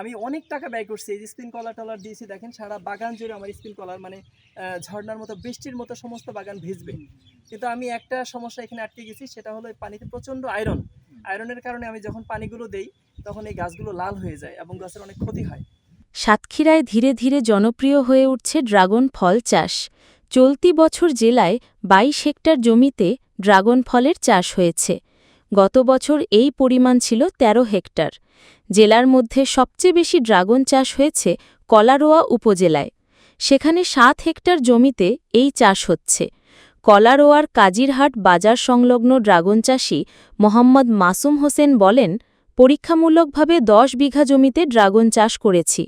আমি অনেক টাকা ব্যয় করছি। এই যে স্পিন কলার টলার দিয়েছি, দেখেন সারা বাগান জুড়ে আমার স্পিন কলার মানে ঝর্নার মতো, বৃষ্টির মতো সমস্ত বাগান ভিজবে। কিন্তু আমি একটা সমস্যা এখানে আটকে গেছি, সেটা হলো পানিতে প্রচণ্ড আয়রন আয়রনের কারণে আমি যখন পানিগুলো দেই, তখন এই গাছগুলো লাল হয়ে যায় এবং গাছের অনেক ক্ষতি হয়। সাতক্ষীরায় ধীরে ধীরে জনপ্রিয় হয়ে উঠছে ড্রাগন ফল চাষ। চলতি বছর জেলায় ২২ হেক্টর জমিতে ড্রাগন ফলের চাষ হয়েছে। গত বছর এই পরিমাণ ছিল ১৩ হেক্টর। জেলার মধ্যে সবচেয়ে বেশি ড্রাগন চাষ হয়েছে কলারোয়া উপজেলায়। সেখানে সাত হেক্টর জমিতে এই চাষ হচ্ছে। কলারোয়ার কাজিরহাট বাজার সংলগ্ন ড্রাগন চাষী মোহাম্মদ মাসুম হোসেন বলেন, পরীক্ষামূলকভাবে দশ বিঘা জমিতে ড্রাগন চাষ করেছি।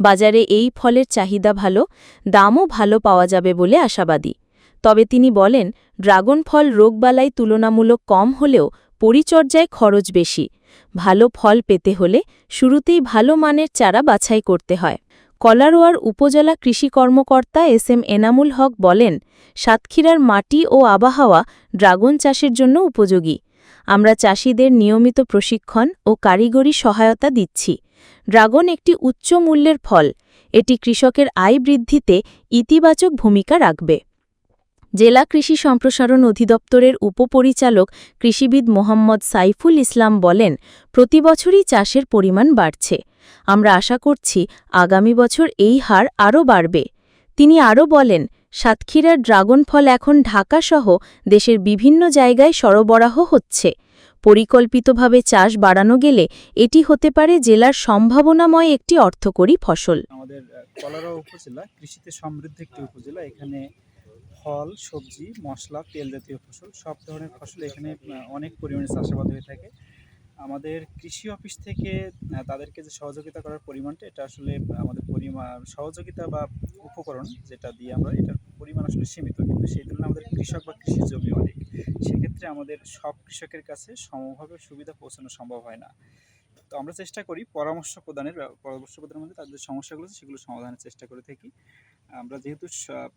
বাজারে এই ফলের চাহিদা ভালো, দামও ভালো পাওয়া যাবে বলে আশাবাদী। তবে তিনি বলেন, ড্রাগন ফল রোগবালাই তুলনামূলক কম হলেও পরিচর্যায় খরচ বেশি। ভালো ফল পেতে হলে শুরুতেই ভালো মানের চারা বাছাই করতে হয়। কলারোয়ার উপজেলা কৃষি কর্মকর্তা এস এম এনামুল হক বলেন, সাতক্ষীরার মাটি ও আবহাওয়া ড্রাগন চাষের জন্য উপযোগী। আমরা চাষিদের নিয়মিত প্রশিক্ষণ ও কারিগরি সহায়তা দিচ্ছি। ড্রাগন একটি উচ্চ মূল্যের ফল। এটি কৃষকের আয় বৃদ্ধিতে ইতিবাচক ভূমিকা রাখবে। জেলা কৃষি সম্প্রসারণ অধিদপ্তরের উপপরিচালক কৃষিবিদ মোহাম্মদ সাইফুল ইসলাম বলেন প্রতিবছরই চাষের পরিমাণ বাড়ছে। আমরা আশা করছি আগামী বছর এই হার আরও বাড়বে। তিনি আরও বলেন, সাতক্ষীরার ড্রাগন ফল এখন ঢাকাসহ দেশের বিভিন্ন জায়গায় সরবরাহ হচ্ছে। পরিকল্পিতভাবে চাষ বাড়ানো গেলে এটি হতে পারে জেলার সম্ভাবনাময় একটি অর্থকরী ফসল। আমাদের কলারা উপজেলা কৃষিতে সমৃদ্ধ একটি উপজেলা। এখানে ফল, সবজি, মশলা, তেল জাতীয় ফসল, সব ধরনের ফসল এখানে অনেক পরিমাণে চাষাবাদ হয়ে থাকে। আমাদের কৃষি অফিস থেকে তাদেরকে যে সহযোগিতা করার পরিমাণটা, এটা আসলে আমাদের পরিমাণ সহযোগিতা বা উপকরণ যেটা দিয়ে আমরা, এটার পরিমাণ আসলে সীমিত, কিন্তু সেই তুলনায় আমাদের কৃষক বা কৃষি জমি অনেক। সেক্ষেত্রে আমাদের সব কৃষকের কাছে সমভাবে সুবিধা পৌঁছানো সম্ভব হয় না। তো আমরা চেষ্টা করি, পরামর্শ প্রদানের পরামর্শ প্রদানের মধ্যে তাদের সমস্যাগুলো সেগুলো সমাধানের চেষ্টা করে থাকি। আমরা যেহেতু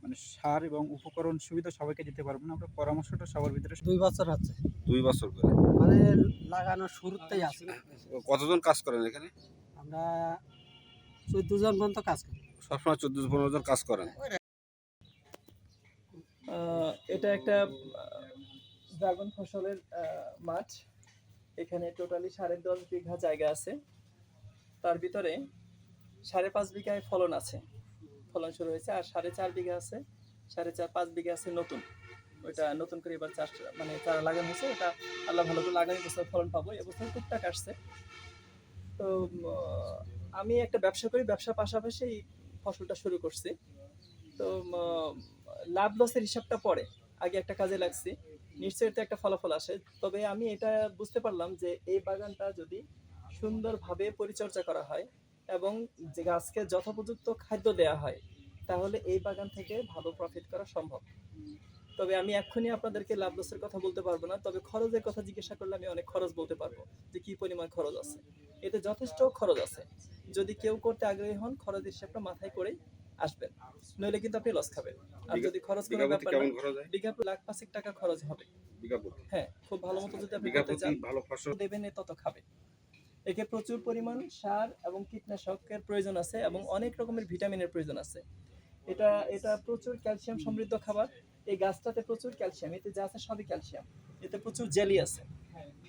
মানে সার এবং উপকরণ সুবিধা সবাইকে দিতে পারব না আমরা পরামর্শটা সবার ভিতরে দুই বছর আছে। দুই বছর করে? মানে লাগানোর শুরুতেই আছি। কতজন কাজ করেন এখানে? আমরা চোদ্দ জন পর্যন্ত কাজ করি। সবসময় চোদ্দ পনেরো জন কাজ করেন? এটা একটা ড্রাগন ফসলের মাঠ। এখানে টোটালি সাড়ে দশ বিঘা জায়গা আছে। তার ভিতরে সাড়ে পাঁচ বিঘায় ফলন আছে। ফলন শুরু হয়েছে আর সাড়ে চার বিঘা আছে, সাড়ে চার পাঁচ বিঘা আছে নতুন। ওইটা নতুন করে এবার চাষ মানে চারা লাগানো হয়েছে। এটা আল্লাহ ভালো করে আগামী বছর ফলন পাবো। এবছর টুকটাক আসছে। তো আমি একটা ব্যবসা করি ব্যবসার পাশাপাশি এই ফসলটা শুরু করছি। তো লাভ লসের হিসাবটা পরে। আগে একটা কাজে লাগছি। নিশ্চয়ই এতে একটা ফলাফল আসে। তবে আমি এটা বুঝতে পারলাম যে এই বাগানটা যদি সুন্দরভাবে পরিচর্যা করা হয় এবং যে গাছকে যথোপযুক্ত খাদ্য দেওয়া হয় তাহলে এই বাগান থেকে ভালো প্রফিট করা সম্ভব। তবে আমি এক্ষুনি আপনাদেরকে লাভ লসের কথা বলতে পারব না তবে খরচের কথা জিজ্ঞাসা করলে আমি অনেক খরচ বলতে পারব যে কি পরিমাণ খরচ আছে। এতে যথেষ্ট খরচ আছে। যদি কেউ করতে আগ্রহী হন খরচ হিসাবটা মাথায় করে আসবেন। নইলে কিন্তু আপনি লস খাবেন। আর যদি খরচ কোনো বিঘা ব্যাপার লাখ পাঁচেক টাকা খরচ হবে। হ্যাঁ খুব ভালো মতো যদি আপনি ভালো ফসল। দেবেন তত খাবে। একে প্রচুর পরিমাণ সার এবং কীটনাশকের প্রয়োজন আছে এবং অনেক রকমের ভিটামিনের প্রয়োজন আছে। এটা এটা প্রচুর ক্যালসিয়াম সমৃদ্ধ খাবার। এই গাছটাতে প্রচুর ক্যালসিয়াম, এতে যা আছে সবই ক্যালসিয়াম। এতে প্রচুর জেলি আছে।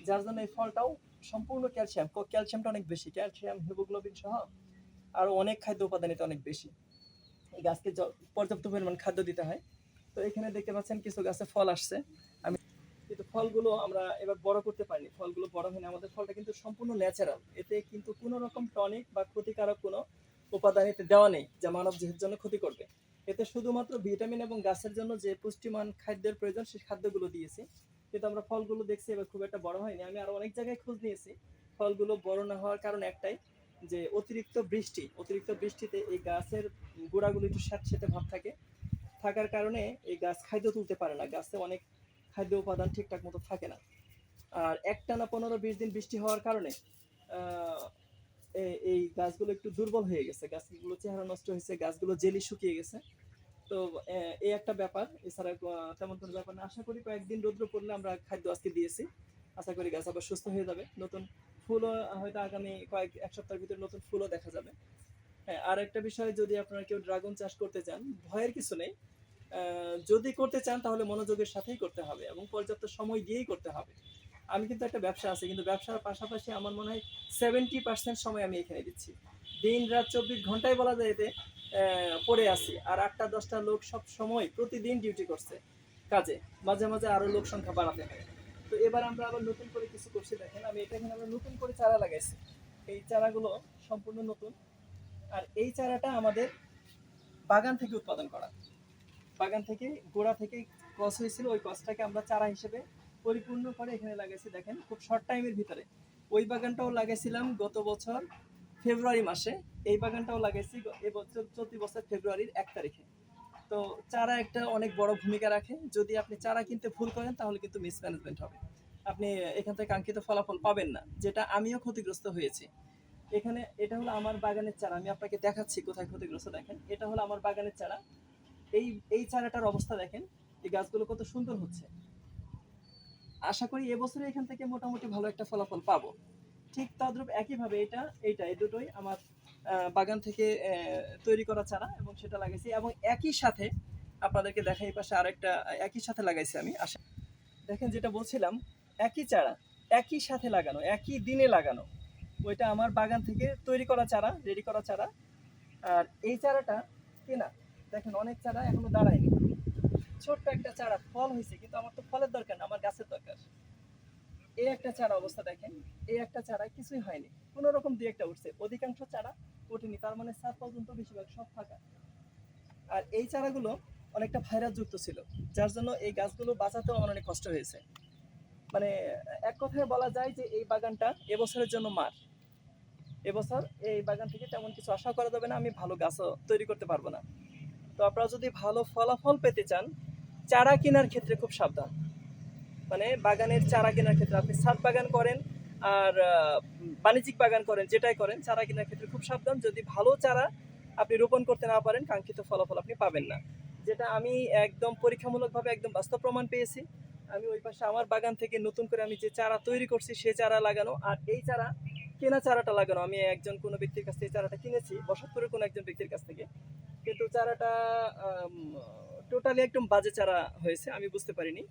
যার জন্য এই ফলটাও সম্পূর্ণ ক্যালসিয়াম। ক্যালসিয়ামটা অনেক বেশি, ক্যালসিয়াম, হিমোগ্লোবিন সহ আরও অনেক খাদ্য উপাদান এতে অনেক বেশি। এই গাছকে পর্যাপ্ত পরিমাণ খাদ্য দিতে হয়। তো এখানে দেখতে পাচ্ছেন কিছু গাছে ফল আসছে। কিন্তু ফলগুলো আমরা এবার বড় করতে পারিনি, ফলগুলো বড় হয়নি। আমাদের ফলটা কিন্তু সম্পূর্ণ ন্যাচারাল এতে কিন্তু কোনো রকম টনিক বা ক্ষতিকারক কোনো উপাদান এতে দেওয়া নেই, যা মানব দেহের জন্য ক্ষতি করবে। এতে শুধুমাত্র ভিটামিন এবং গাছের জন্য যে পুষ্টিমান খাদ্যের প্রয়োজন, সেই খাদ্যগুলো দিয়েছি। কিন্তু আমরা ফলগুলো দেখছি এবার খুব একটা বড় হয়নি। আমি আরও অনেক জায়গায় খোঁজ নিয়েছি। ফলগুলো বড় না হওয়ার কারণ একটাই, যে অতিরিক্ত বৃষ্টি, অতিরিক্ত বৃষ্টিতে এই গাছের গোড়াগুলো একটু স্যাঁতসেঁতে ভাব থাকে। থাকার কারণে এই গাছ খাদ্য তুলতে পারে না। গাছে অনেক খাদ্য উপাদান ঠিকঠাক মতো থাকে না। আর একটানা পনেরো বিশ দিন বৃষ্টি হওয়ার কারণে এই গাছগুলো একটু দুর্বল হয়ে গেছে। গাছগুলো চেহারা নষ্ট হয়েছে, গাছগুলো জেলি শুকিয়ে গেছে। তো এই একটা ব্যাপার। এছাড়া তেমন কোনো ব্যাপার না। আশা করি কয়েকদিন রৌদ্র পড়লে আমরা খাদ্য আজকে দিয়েছি। আশা করি গাছ আবার সুস্থ হয়ে যাবে। নতুন ফুলও, হয়তো আগামী কয়েক, এক সপ্তাহের ভিতরে নতুন ফুলও দেখা যাবে। হ্যাঁ আর একটা বিষয়, যদি আপনারা কেউ ড্রাগন চাষ করতে চান, ভয়ের কিছু নেই। যদি করতে চান তাহলে মনোযোগের সাথেই করতে হবে এবং পর্যাপ্ত সময় দিয়েই করতে হবে। আমি কিন্তু একটা ব্যবসা আছে, কিন্তু ব্যবসার পাশাপাশি আমার মনে হয় সেভেন্টি পার্সেন্ট সময় আমি এখানে দিচ্ছি। দিন, রাত, চব্বিশ ঘন্টায় বলা যায় এতে পড়ে আছি। আর আটটা, দশটা লোক সব সময় প্রতিদিন ডিউটি করছে কাজে। মাঝে মাঝে আরও লোক সংখ্যা বাড়াতে হয়। তো এবার আমরা আবার নতুন করে কিছু করছি, দেখেন আমি এটা এখানে আমরা নতুন করে চারা লাগাইছি। এই চারাগুলো সম্পূর্ণ নতুন। আর এই চারাটা আমাদের বাগান থেকে উৎপাদন করা। বাগান থেকে, গোড়া থেকে কস হয়েছিল। ওই কসটাকে আমরা চারা হিসেবে পরিপূর্ণ করে এখানে লাগাইছি, দেখেন, খুব শর্ট টাইমের ভিতরে। ওই বাগানটাও লাগাইছিলাম গত বছর ফেব্রুয়ারি মাসে। এই বাগানটাও লাগাইছি এবছর চলতি বছর ফেব্রুয়ারির এক তারিখে। তো চারা একটা অনেক বড় ভূমিকা রাখে। যদি আপনি চারা কিনতে ভুল করেন, তাহলে কিন্তু মিসম্যানেজমেন্ট হবে। আপনি এখান থেকে কাঙ্ক্ষিত ফলাফল পাবেন না, যেটা আমিও ক্ষতিগ্রস্ত হয়েছি। এখানে এটা হলো আমার বাগানের চারা। আমি আপনাকে দেখাচ্ছি কোথায় ক্ষতিগ্রস্ত, দেখেন। এটা হলো আমার বাগানের চারা। এই এই চারাটার অবস্থা দেখেন, এই গাছগুলো কত সুন্দর হচ্ছে। আশা করি এবছরে এখান থেকে মোটামুটি ভালো একটা ফলাফল পাবো। ঠিক তদ্রূপ একইভাবে এটা, এইটা, এই দুটোই আমার বাগান থেকে তৈরি করা চারা এবং সেটা লাগাইছি এবং একই সাথে আপনাদেরকে দেখাই পাশে আরেকটা, একই সাথে লাগাইছি আমি, আশা দেখেন যেটা বলছিলাম, একই চারা, একই সাথে লাগানো, একই দিনে লাগানো। ওইটা আমার বাগান থেকে তৈরি করা চারা রেডি করা চারা। আর এই চারাটা কেনা? দেখেন অনেক চারা এখনও দাঁড়ায়নি ছোট্ট একটা চারা, ফল হয়েছে, কিন্তু আমার তো ফলের দরকার না, আমার গাছের দরকার। এই একটা চারা অবস্থা দেখেন, এই একটা চারা কিছুই হয়নি। কোনো রকম দুই একটা উঠছে। অধিকাংশ চারা ওঠেনি, তার মানে সাত পর্যন্ত বেশিরভাগ সব ফাঁকা। আর এই চারাগুলো অনেকটা ভাইরাস যুক্ত ছিল, যার জন্য এই গাছগুলো বাঁচাতেও আমার অনেক কষ্ট হয়েছে। মানে এক কথায় বলা যায় যে এই বাগানটা এবছরের জন্য মার। এবছর এই বাগান থেকে তেমন কিছু আশা করা যাবে না, আমি ভালো গাছও তৈরি করতে পারব না। তো আপনারা যদি ভালো ফলাফল পেতে চান, চারা কেনার ক্ষেত্রে খুব সাবধান। মানে বাগানের চারা কেনার ক্ষেত্রে আপনি ছাদ বাগান করেন আর বাণিজ্যিক বাগান করেন, যেটাই করেন, চারা কেনার ক্ষেত্রে খুব সাবধান। যদি ভালো চারা আপনি রোপণ করতে না পারেন, কাঙ্ক্ষিত ফলাফল আপনি পাবেন না। যেটা আমি একদম পরীক্ষামূলকভাবে একদম বাস্তব প্রমাণ পেয়েছি। আমি ওই পাশে আমার বাগান থেকে নতুন করে আমি যে চারা তৈরি করছি, সে চারা লাগানো আর এই চারা, কেনা চারাটা লাগানো। আমি একজন কোনো ব্যক্তির কাছ থেকে চারাটা কিনেছি, বসতপুরের কোনো একজন ব্যক্তির কাছ থেকে। কিন্তু চারাটা টোটালি একদম বাজে চারা হয়েছে, আমি বুঝতে পারিনি।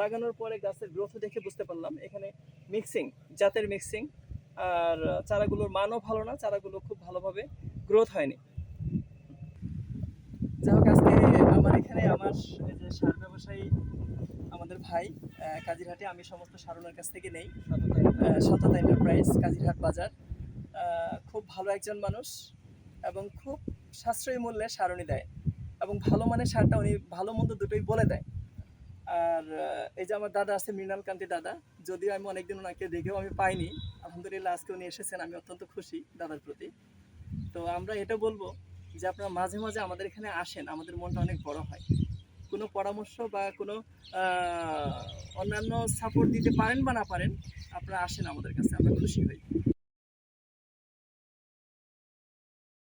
লাগানোর পরে গাছের গ্রোথ দেখে বুঝতে পারলাম। এখানে মিক্সিং জাতের মিক্সিং আর চারাগুলোর মানও ভালো না, চারাগুলো খুব ভালোভাবে গ্রোথ হয়নি। যাই হোক, আজকে আমার এখানে আমার যে সার ব্যবসায়ী আমাদের ভাই কাজিরহাটে, আমি সমস্ত সারণের কাছ থেকে নেই। সততা এন্টারপ্রাইজ কাজিরহাট বাজার। খুব ভালো একজন মানুষ এবং খুব সাশ্রয়ী মূল্যে সারণী দেয় এবং ভালো মানের সারটা উনি ভালো মন্দ দুটোই বলে দেয়। আর এই যে আমার দাদা আছে মৃণাল কান্তি দাদা, যদিও আমি অনেকদিন ওনাকে দেখেও আমি পাইনি, আলহামদুলিল্লাহ আজকে উনি এসেছেন, আমি অত্যন্ত খুশি দাদার প্রতি। তো আমরা এটা বলব যে আপনারা মাঝে মাঝে আমাদের এখানে আসেন, আমাদের মনটা অনেক বড় হয়। কোনো পরামর্শ বা কোনো অন্যান্য সাপোর্ট দিতে পারেন বা না পারেন, আপনারা আসেন আমাদের কাছে, আমরা খুশি হই।